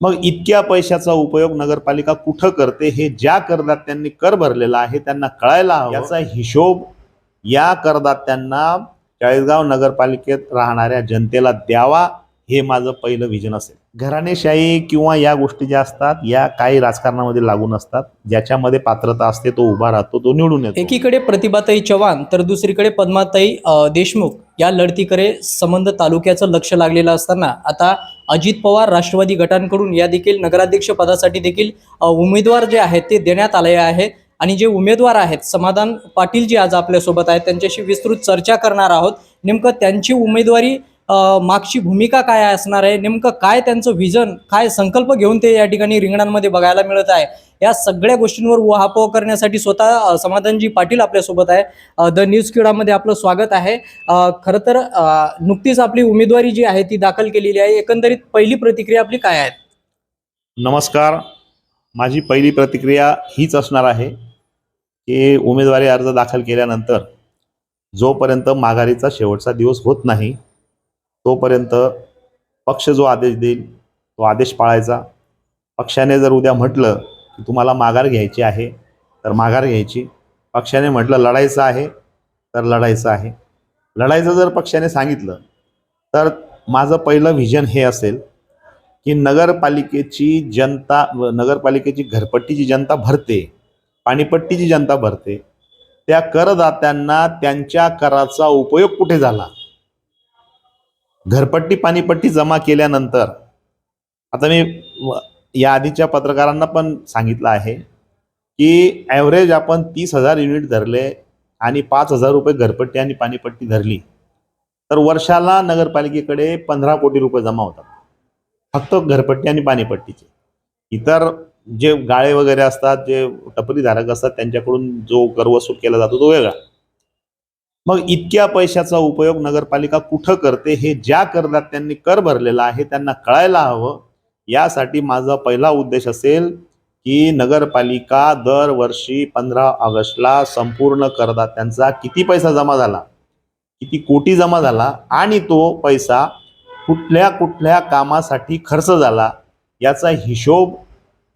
मग इतक्या पैशाचा उपयोग नगरपालिका कुठं करते? हे ज्या करदात्यांनी कर भरलेला आहे त्यांना कळायला हवं. याचा हिशोब या करदात्यांना चाळीसगाव नगरपालिकेत राहणाऱ्या जनतेला द्यावा हे माझं पहिलं विजन असेल. घराणेशाही किंवा या गोष्टी ज्या असतात या काही राजकारणामध्ये लागून असतात ज्याच्यामध्ये पात्रता असते तो उभा राहतो तो निवडून येतो. एकीकडे प्रतिभाताई चव्हाण तर दुसरीकडे पद्माताई देशमुख या लढतीकडे संबंध तालुक्याचं लक्ष लागलेलं असताना आता अजित पवार राष्ट्रवादी गटांकडून या देखील नगराध्यक्ष पदासाठी देखील उमेदवार जे आहेत ते देण्यात आले आहे. आणि जे उमेदवार आहेत समाधान पाटील जे आज आपल्यासोबत आहेत त्यांच्याशी विस्तृत चर्चा करणार आहोत. नेमकं त्यांची उमेदवारी मागची भूमिका काय असणार आहे? नेमकं काय त्यांचं व्हिजन काय संकल्प घेऊन ते या ठिकाणी रिंगणांमध्ये बघायला मिळत आहे? या सगळ्या गोष्टींवर उहापोह करण्यासाठी स्वतः समाधानजी पाटील आपल्यासोबत आहे. द न्यूज किडामध्ये आपलं स्वागत आहे. खरं तर नुकतीच आपली उमेदवारी जी आहे ती दाखल केलेली आहे. एकंदरीत पहिली प्रतिक्रिया आपली काय आहे? नमस्कार. माझी पहिली प्रतिक्रिया हीच असणार आहे की उमेदवारी अर्ज दाखल केल्यानंतर जोपर्यंत माघारीचा शेवटचा दिवस होत नाही तोपर्यंत पक्ष जो आदेश देईल तो आदेश पाळायचा. पक्षाने जर उद्या म्हटलं तुम्हाला माघार घ्यायची आहे तर माघार घ्यायची. पक्षाने म्हटलं लढायचं आहे तर लढायचं आहे. लढायचं जर पक्षाने सांगितलं तर माझं पहिलं व्हिजन हे असेल की नगरपालिकेची जनता नगरपालिकेची घरपट्टी जी जनता भरते पाणीपट्टी जी जनता भरते त्या करदात्यांना त्यांच्या कराचा उपयोग कुठे झाला? घरपट्टी पाणीपट्टी जमा केल्यानंतर आता मी या आधीच्या पत्रकारांना पण सांगितलं आहे की ॲव्हरेज आपण तीस हजार युनिट धरले आणि पाच हजार रुपये घरपट्टी आणि पाणीपट्टी धरली तर वर्षाला नगरपालिकेकडे पंधरा कोटी रुपये जमा होतात. फक्त घरपट्टी आणि पाणीपट्टीचे. इतर जे गाळे वगैरे असतात जे टपरीधारक असतात त्यांच्याकडून जो कर वसूल केला जातो तो वेगळा. मग इतक्या पैशाचा उपयोग नगरपालिका कुठं करते हे ज्या करदात्यांनी कर भरलेला आहे त्यांना कळायला हवं यासाठी माझा पहिला उद्देश असेल की नगरपालिका दरवर्षी पंधरा ऑगस्टला संपूर्ण करदात्यांचा किती पैसा जमा झाला? किती कोटी जमा झाला? आणि तो पैसा कुठल्या कुठल्या कामासाठी खर्च झाला? याचा हिशोब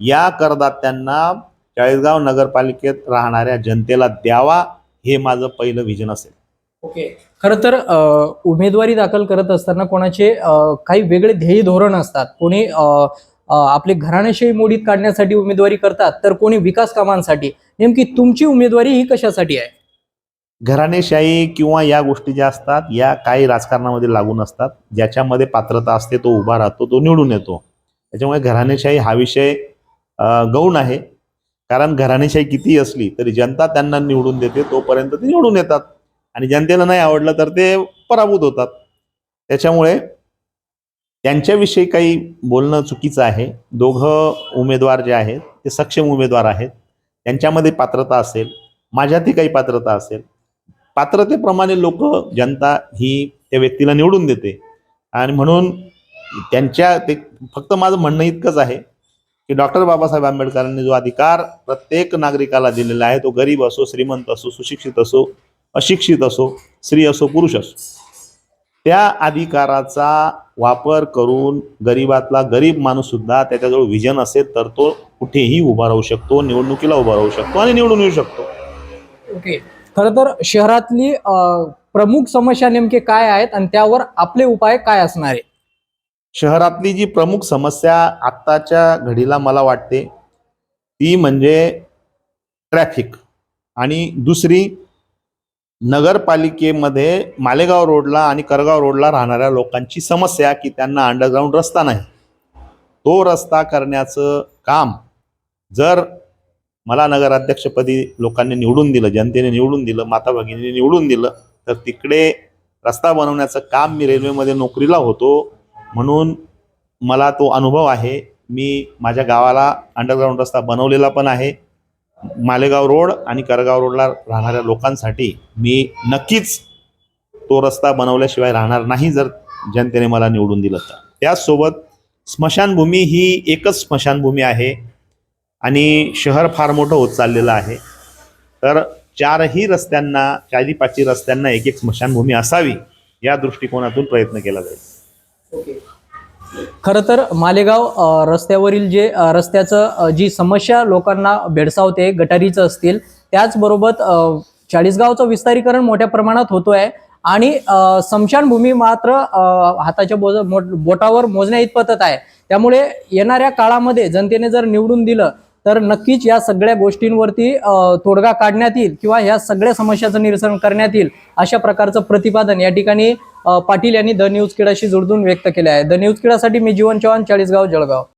या करदात्यांना चाळीसगाव नगरपालिकेत राहणाऱ्या जनतेला द्यावा हे माझं पहिलं विजन असेल. ओके. खरं तर उमेदवारी दाखल करत असताना कोणाचे काही वेगळे ध्येय धोरण असतात. कोणी आपले घराण्याशी मोडीत काढण्यासाठी उमेदवारी करतात तर कोणी विकास कामांसाठी. नेमकी तुमची उमेदवारी ही कशासाठी आहे? घराणेशाही किंवा या गोष्टी ज्या असतात या काही राजकारणामध्ये लागून असतात ज्याच्यामध्ये पात्रता असते तो उभा राहतो तो निवडून येतो. त्याच्यामुळे घराणेशाही हा विषय गौण आहे. कारण घराणेशाही कितीही असली तरी जनता त्यांना निवडून देते तोपर्यंत ते निवडून येतात. आणि जनतेला नाही आवडलं तर ते पराभूत होतात. त्याच्यामुळे त्यांच्याविषयी काही बोलणं चुकीचं आहे. दोघं उमेदवार जे आहेत ते सक्षम उमेदवार आहेत. त्यांच्यामध्ये पात्रता असेल माझ्यातही काही पात्रता असेल. पात्रतेप्रमाणे लोक जनता ही त्या व्यक्तीला निवडून देते. आणि म्हणून त्यांच्या ते फक्त माझं म्हणणं इतकंच आहे की डॉक्टर बाबासाहेब आंबेडकरांनी जो अधिकार प्रत्येक नागरिकाला दिलेला आहे तो गरीब असो श्रीमंत असो सुशिक्षित असो अशिक्षित असो स्त्री असो पुरुष असो. त्या अधिकाराचा वापर करून गरीबातला गरीब माणूस सुद्धा त्याच्याजवळ विजन असेल तर तो कुठेही उभा राहू शकतो निवडणुकीला उभा राहू शकतो आणि निवडून येऊ शकतो. ओके. खरं तर शहरातली प्रमुख समस्या नेमके काय आहेत आणि त्यावर आपले उपाय काय असणार आहे शहरातली जी प्रमुख समस्या आत्ताच्या घडीला मला वाटते ती म्हणजे ट्रॅफिक आणि दुसरी नगरपालिकेमध्ये मालेगाव रोडला आणि करगाव रोडला राहणाऱ्या लोकांची समस्या की त्यांना अंडरग्राऊंड रस्ता नाही. तो रस्ता करण्याचं काम जर मला नगराध्यक्षपदी लोकांनी निवडून दिलं जनतेने निवडून दिलं माता भगिनीने निवडून दिलं तर तिकडे रस्ता बनवण्याचं काम मी रेल्वेमध्ये नोकरीला होतो. म्हणून मला तो अनुभव आहे. मी माझ्या गावाला अंडरग्राऊंड रस्ता बनवलेला पण आहे. मालेगाव रोड आणि करगाव रोडला राहणाऱ्या लोकांसाठी मी नक्कीच तो रस्ता बनवल्याशिवाय राहणार नाही जर जनतेने मला निवडून दिलं तर. त्याचसोबत स्मशानभूमी ही एकच स्मशानभूमी आहे आणि शहर फार मोठं होत चाललेलं आहे. तर चारही रस्त्यांना चारी पाचही रस्त्यांना एक एक स्मशानभूमी असावी या दृष्टिकोनातून प्रयत्न केला जाईल. ओके. खरं तर मालेगाव रस्त्यावरील जे रस्त्याचं जी समस्या लोकांना भेडसावते गटारीचं असतील त्याचबरोबर चाळीसगावचं विस्तारीकरण मोठ्या प्रमाणात होतो आहे आणि समशानभूमी स्मशानभूमी मात्र हाताच्या बोज मोट- बोटावर मोजण्या इतपतच आहे. त्यामुळे येणाऱ्या काळामध्ये जनतेने जर निवडून दिलं तर नक्कीच या सगळ्या गोष्टींवरती तोडगा काढण्यात येईल किंवा या सगळ्या समस्याचं निरसन करण्यात येईल अशा प्रकारचं प्रतिपादन या ठिकाणी पाटील यांनी द न्यूज किडाशी जोडून व्यक्त केले आहे. द न्यूज किडासाठी मी जीवन चव्हाण चाळीसगाव जळगाव.